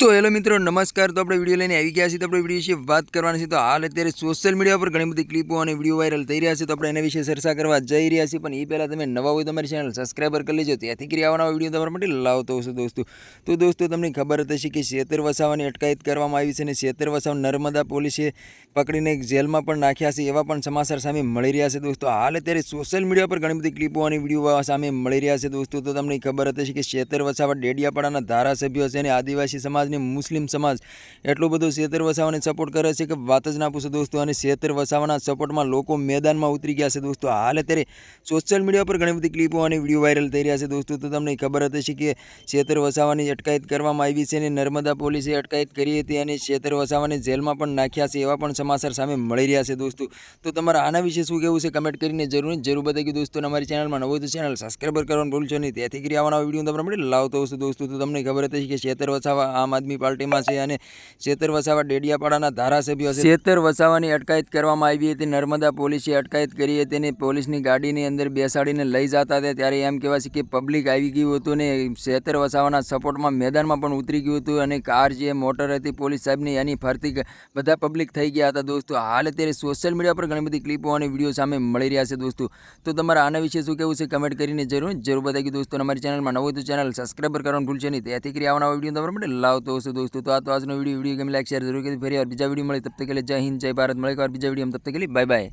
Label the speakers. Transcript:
Speaker 1: તો હેલો મિત્રો, નમસ્કાર. તો આપણે વીડિયો લઈને આવી ગયા છીએ. તો આપણે વીડિયો વિશે વાત કરવાની છે. તો હાલ અત્યારે સોશિયલ મીડિયા પર ઘણી બધી ક્લિપો અને વીડિયો વાયરલ થઈ રહ્યા છે. તો આપણે એના વિશે ચર્ચા કરવા જઈ રહ્યા છીએ. પણ એ પહેલાં તમે નવા હોય તમારી ચેનલ સબસ્ક્રાઈબર કરી લેજો. ત્યાંથી કરી આવવાના વીડિયો તમારા માટે લાવતો હશે દોસ્તો. તો દોસ્તો, તમને ખબર હતી કે શેતર વસાવાની અટકાયત કરવામાં આવી છે અને શેતર વસાવ નર્મદા પોલીસે પકડીને જેલમાં પણ નાખ્યા છે એવા પણ સમાચાર સામે મળી રહ્યા છે, દોસ્તો. હાલ અત્યારે સોશિયલ મીડિયા પર ઘણી બધી ક્લિપો અને વીડિયો સામે મળી રહ્યા છે, દોસ્તો. તો તમને ખબર હતી કે શેતર વસાવા ડેડિયાપાડાના ધારાસભ્યો છે અને આદિવાસી સમાજ અને મુસ્લિમ સમાજ એટલો બધો શેતર વસાવાને સપોર્ટ કરે છે કે વાત જ ના પૂછો દોસ્તો. અને શેતર વસાવાના સપોર્ટમાં લોકો મેદાનમાં ઉતરી ગયા છે દોસ્તો. હાલ અત્યારે સોશિયલ મીડિયા પર ઘણી બધી ક્લિપો અને વીડિયો વાયરલ થઈ રહ્યા છે દોસ્તો. તો તમને ખબર હશે કે શેતર વસાવાની અટકાયત કરવામાં આવી છે અને નર્મદા પોલીસે અટકાયત કરી હતી અને શેતર વસાવાને જેલમાં પણ નાખ્યા છે એવા પણ સમાચાર સામે મળી રહ્યા છે દોસ્તો. તો તમારા આના વિશે શું કહેવું છે કમેન્ટ કરીને જરૂર જરૂર બતાવી દોસ્તો. અમારી ચેનલમાં નવો તો ચેનલ સબસ્ક્રાઈબર કરવાનું ભૂલશો નહીં. તેથી કરી આવવાના વીડિયો તમારા લાવતો હશે દોસ્તો. તો તમને ખબર હતી કે શેતર વસાવા આમ આદમી પાર્ટીમાં છે અને શેતર વસાવા ડેડિયાપાડાના ધારાસભ્યો છે. વસાવાની અટકાયત કરવામાં આવી હતી. નર્મદા પોલીસે અટકાયત કરી હતી અને પોલીસની ગાડીની અંદર બેસાડીને લઈ જતા હતા. ત્યારે એમ કહેવાય છે કે પબ્લિક આવી ગયું હતું ને શેતર વસાવાના સપોર્ટમાં મેદાનમાં પણ ઉતરી ગયું હતું અને કાર જે મોટર હતી પોલીસ સાહેબની એની ફરતી બધા પબ્લિક થઈ ગયા હતા દોસ્તો. હાલ અત્યારે સોશિયલ મીડિયા પર ઘણી બધી ક્લિપો અને વીડિયો સામે મળી રહ્યા છે દોસ્તો. તો તમારા આના વિશે શું કહેવું છે કમેન્ટ કરીને જરૂર જરૂર બતાવી દોસ્તો. અમારી ચેનલમાં નવું તો ચેનલ સબસ્ક્રાઈબર કરવાનું ભૂલશે નહીં. ત્યાંથી કરી આવવાના વીડિયો તમારા માટે લાવતો सकते सो दोस्तों तो आज तो आज video video game like share जरूर करें फिर और बीजा वीडियो मिले तब तक के लिए जय हिंद जय भारत मिलेगा और बीजा वीडियो हम तब तक के लिए बाय बाय